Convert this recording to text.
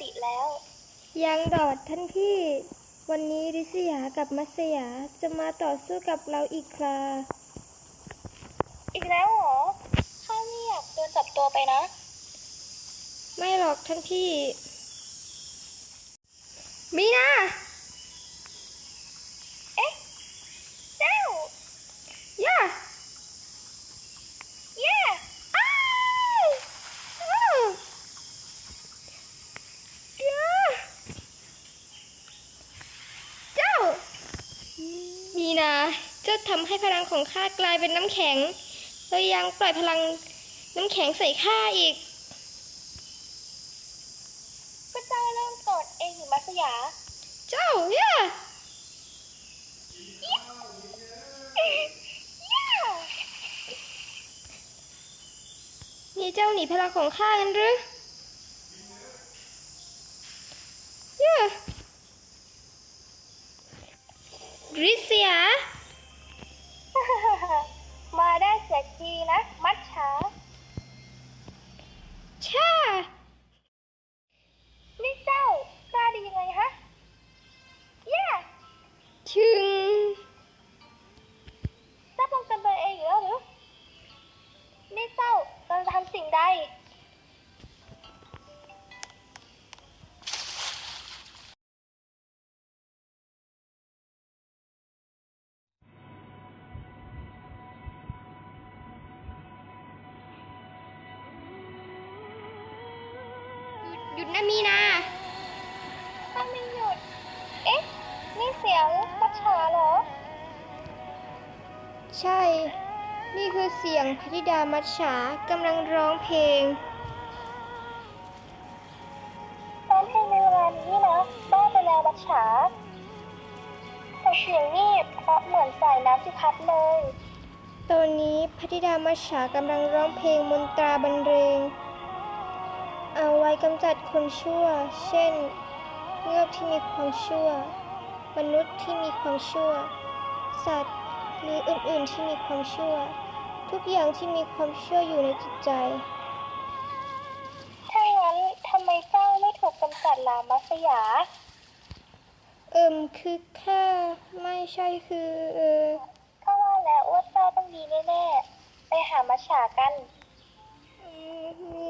ติแล้ว ยังดอดท่านพี่ วันนี้ริษยากับมัสยาจะมาต่อสู้กับเราอีกครา อีกแล้วเหรอ ข้าไม่อยากโดนจับตัวไปนะ ไม่หรอกท่านพี่ มีนา เอ๊ะ เจ้า ย่า เย่อ้าว อ้าวย่าเจ้า มีนาเจ้าทำให้พลังของข้ากลายเป็นน้ำแข็ง แล้วยังปล่อยพลังน้ำแข็งใส่ข้าอีก ก็เจ้าเริ่มกดเองหรือมัสยา เจ้าย่าย่านี่เจ้าหนีพลังของข้ากันหรือย่ ริเซีย มาได้เสียทีนะ ยุดนะมีนาถ้าไม่หยุด เอ๊ะ นี่เสียงมัดฉาเหรอ ใช่ นี่คือเสียงพธิดามัชฉากำลังร้องเพลงร้องเพลงในเวลานี้นะบ้าไปแล้วมัดฉาแต่เสียงนี่เพราะเหมือนสายน้ำที่พัดเลยตอนนี้พธิดามัชฉากำลังร้องเพลงมนตราบรรเลงเอาไว้กำจัดคนชั่ว เช่น เงือกที่มีความชั่ว มนุษย์ที่มีความชั่ว สัตว์หรืออื่นๆที่มีความชั่ว ทุกอย่างที่มีความชั่วอยู่ในจิตใจ ถ้างั้นทำไมเจ้าไม่ถูกกำจัดลามัสยา เอิมคือแค่ไม่ใช่คือ เออก็ว่าแล้วว่าเจ้าต้องดีแน่ๆ ไปหามัชฉากัน อืม